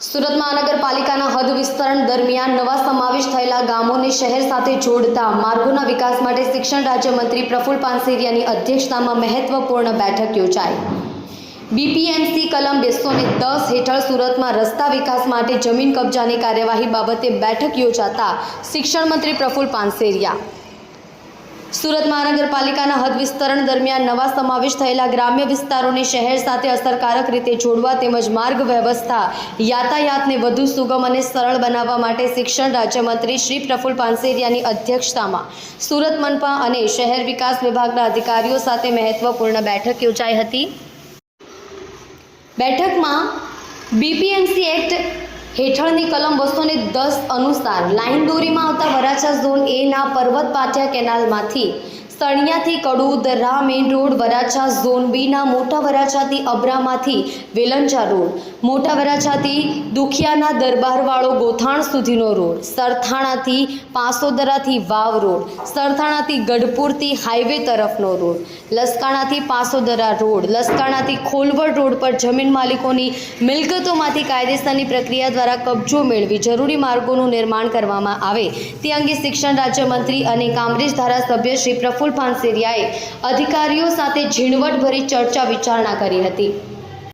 સુરત મહાનગરપાલિકાના હદ વિસ્તરણ દરમિયાન નવા સમાવેશ થયેલા ગામોને શહેર સાથે જોડતા માર્ગોના વિકાસ માટે શિક્ષણ રાજ્યમંત્રી પ્રફુલ પાનસેરિયાની અધ્યક્ષતામાં મહત્વપૂર્ણ બેઠક યોજાઈ. બીપીએમસી કલમ બેસો ને દસ હેઠળ સુરતમાં રસ્તા વિકાસ માટે જમીન કબજાની કાર્યવાહી બાબતે બેઠક યોજાતા શિક્ષણ મંત્રી પ્રફુલ પાનસેરિયા સુરત મહાનગરપાલિકાના હદ વિસ્તરણ દરમિયાન નવા સમાવેશ થયેલા ગ્રામ્ય વિસ્તારોને શહેર સાથે અસરકારક રીતે જોડવા તેમજ માર્ગ વ્યવસ્થા યાતાયાતને વધુ સુગમ અને સરળ બનાવવા માટે શિક્ષણ રાજ્યમંત્રી શ્રી પ્રફુલ પાનસેરિયાની અધ્યક્ષતામાં સુરત મનપા અને શહેર વિકાસ વિભાગના અધિકારીઓ સાથે મહત્વપૂર્ણ બેઠક યોજાઈ હતી. બેઠકમાં બીપીએમસી એક્ટ હેઠળની કલમ બસો ને દસ અનુસાર લાઈન દોરીમાં આવતા વરાછા ઝોન એના પર્વત પાટિયા કેનાલમાંથી સણિયાથી Kadodara main road, Varachha zone બીના મોટા વરાછાથી અબ્રામાંથી વેલંચા રોડ. મોટા વરાછાથી દુખિયાના દરબારવાળો ગોથાણ સુધીનો રોડ. સરથાણાથી પાસોદરાથી વાવ રોડ. સરથાણાથી ગઢપુરથી હાઈવે તરફનો રોડ. લસકાણાથી પાસોદરા રોડ. લસકાણાથી ખોલવડ રોડ પર જમીન માલિકોની મિલકતોમાંથી કાયદેસરની પ્રક્રિયા દ્વારા કબજો મેળવી જરૂરી માર્ગોનું નિર્માણ કરવામાં આવે. તે અંગે શિક્ષણ રાજ્યમંત્રી અને કામરેજ ધારાસભ્ય શ્રી પ્રફુલ પાનસેરિયાએ અધિકારીઓ સાથે ઝીણવટભરી ચર્ચા વિચારણા કરી હતી.